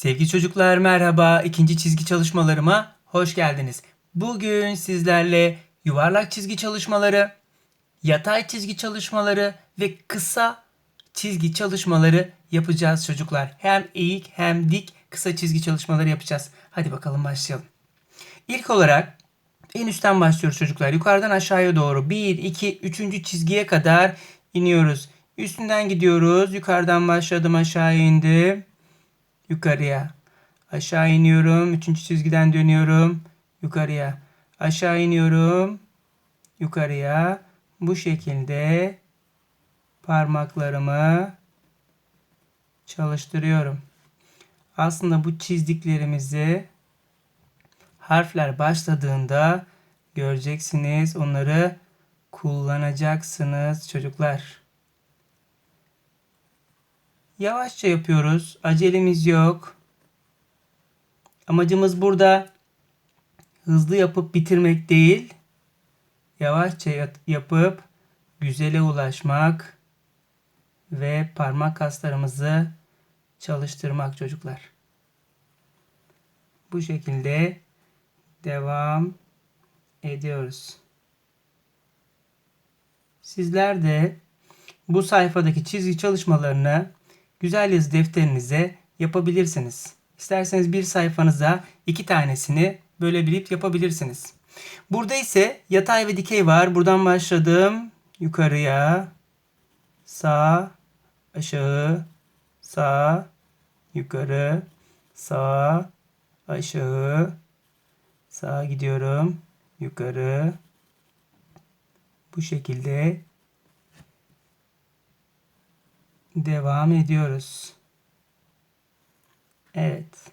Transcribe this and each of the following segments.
Sevgili çocuklar merhaba. İkinci çizgi çalışmalarıma hoş geldiniz. Bugün sizlerle yuvarlak çizgi çalışmaları, yatay çizgi çalışmaları ve kısa çizgi çalışmaları yapacağız çocuklar. Hem eğik hem dik kısa çizgi çalışmaları yapacağız. Hadi bakalım başlayalım. İlk olarak en üstten başlıyoruz çocuklar. Yukarıdan aşağıya doğru 1, 2, 3. çizgiye kadar iniyoruz. Üstünden gidiyoruz. Yukarıdan başladım aşağı indim. Yukarıya. Aşağı iniyorum. Üçüncü çizgiden dönüyorum. Yukarıya. Aşağı iniyorum. Yukarıya. Bu şekilde parmaklarımı çalıştırıyorum. Aslında bu çizdiklerimizi harfler başladığında göreceksiniz. Onları kullanacaksınız çocuklar. Yavaşça yapıyoruz. Acelemiz yok. Amacımız burada hızlı yapıp bitirmek değil. Yavaşça yapıp güzele ulaşmak ve parmak kaslarımızı çalıştırmak çocuklar. Bu şekilde devam ediyoruz. Sizler de bu sayfadaki çizgi çalışmalarını güzel yazı defterinize yapabilirsiniz. İsterseniz bir sayfanıza iki tanesini bölebilip yapabilirsiniz. Burada ise yatay ve dikey var. Buradan başladım. Yukarıya, sağ, aşağı, sağ, yukarı, sağ, aşağı, sağa gidiyorum, yukarı. Bu şekilde devam ediyoruz. Evet.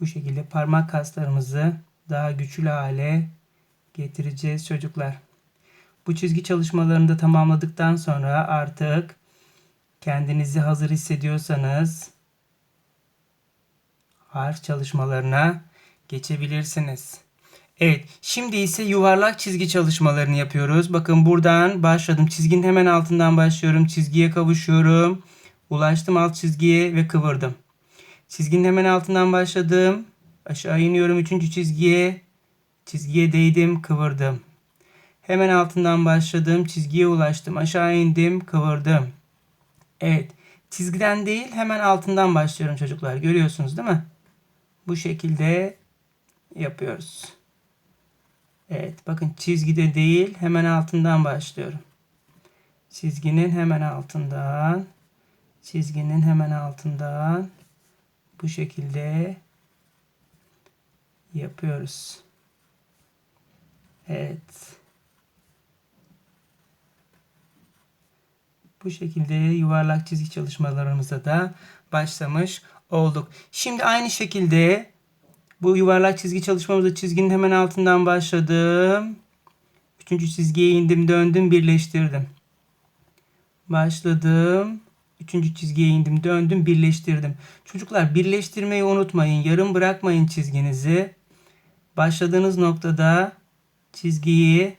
Bu şekilde parmak kaslarımızı daha güçlü hale getireceğiz çocuklar. Bu çizgi çalışmalarını da tamamladıktan sonra artık kendinizi hazır hissediyorsanız harf çalışmalarına geçebilirsiniz. Evet, şimdi ise yuvarlak çizgi çalışmalarını yapıyoruz. Bakın buradan başladım. Çizginin hemen altından başlıyorum. Çizgiye kavuşuyorum. Ulaştım alt çizgiye ve kıvırdım. Çizginin hemen altından başladım. Aşağı iniyorum üçüncü çizgiye. Çizgiye değdim, kıvırdım. Hemen altından başladım. Çizgiye ulaştım. Aşağı indim, kıvırdım. Evet. Çizgiden değil hemen altından başlıyorum çocuklar. Görüyorsunuz değil mi? Bu şekilde yapıyoruz. Evet bakın çizgide değil hemen altından başlıyorum. Çizginin hemen altından çizginin hemen altından bu şekilde yapıyoruz. Evet. Bu şekilde yuvarlak çizgi çalışmalarımıza da başlamış olduk. Şimdi aynı şekilde bu yuvarlak çizgi çalışmamızda çizginin hemen altından başladım. Üçüncü çizgiye indim, döndüm, birleştirdim. Başladım. Üçüncü çizgiye indim, döndüm, birleştirdim. Çocuklar birleştirmeyi unutmayın. Yarım bırakmayın çizginizi. Başladığınız noktada çizgiyi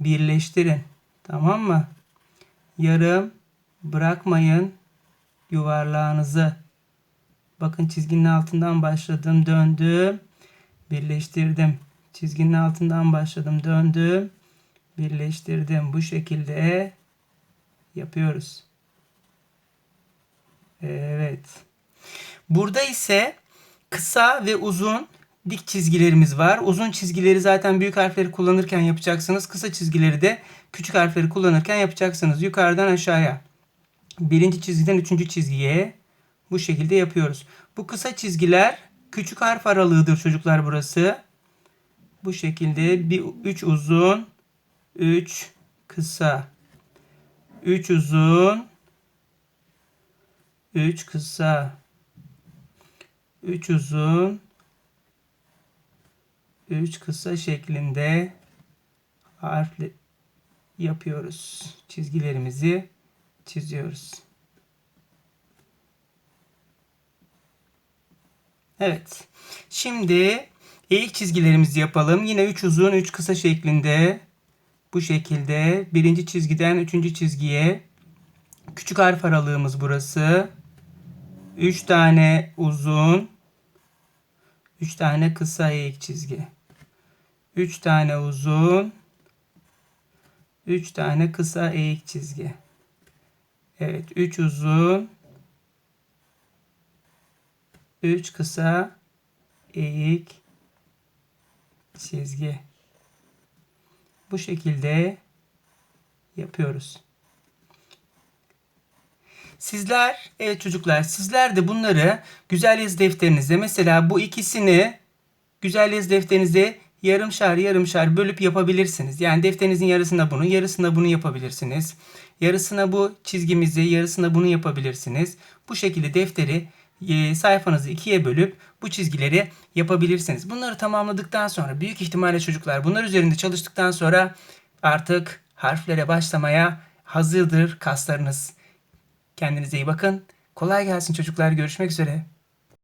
birleştirin. Tamam mı? Yarım bırakmayın yuvarlağınızı. Bakın çizginin altından başladım, döndüm, birleştirdim. Çizginin altından başladım, döndüm, birleştirdim. Bu şekilde yapıyoruz. Evet. Burada ise kısa ve uzun dik çizgilerimiz var. Uzun çizgileri zaten büyük harfleri kullanırken yapacaksınız. Kısa çizgileri de küçük harfleri kullanırken yapacaksınız. Yukarıdan aşağıya. Birinci çizgiden üçüncü çizgiye bu şekilde yapıyoruz. Bu kısa çizgiler küçük harf aralığıdır çocuklar burası. Bu şekilde bir 3 uzun, 3 kısa. 3 uzun, 3 kısa. 3 uzun, 3 kısa şeklinde harfle yapıyoruz. Çizgilerimizi çiziyoruz. Evet. Şimdi eğik çizgilerimizi yapalım. Yine 3 uzun 3 kısa şeklinde Bu şekilde birinci çizgiden üçüncü çizgiye küçük harf aralığımız burası. Üç tane uzun, üç tane kısa eğik çizgi. Üç tane uzun, üç tane kısa eğik çizgi. Evet, üç uzun, üç kısa eğik çizgi. Bu şekilde yapıyoruz. Sizler, evet çocuklar, sizler de bunları güzel yazı defterinizde mesela bu ikisini güzel yazı defterinizde yarımşar yarımşar bölüp yapabilirsiniz. Yani defterinizin yarısına bunu, yarısına bunu yapabilirsiniz. Yarısına bu çizgimizi, yarısına bunu yapabilirsiniz. Bu şekilde defteri sayfanızı ikiye bölüp bu çizgileri yapabilirsiniz. Bunları tamamladıktan sonra büyük ihtimalle çocuklar bunlar üzerinde çalıştıktan sonra artık harflere başlamaya hazırdır kaslarınız. Kendinize iyi bakın. Kolay gelsin çocuklar. Görüşmek üzere.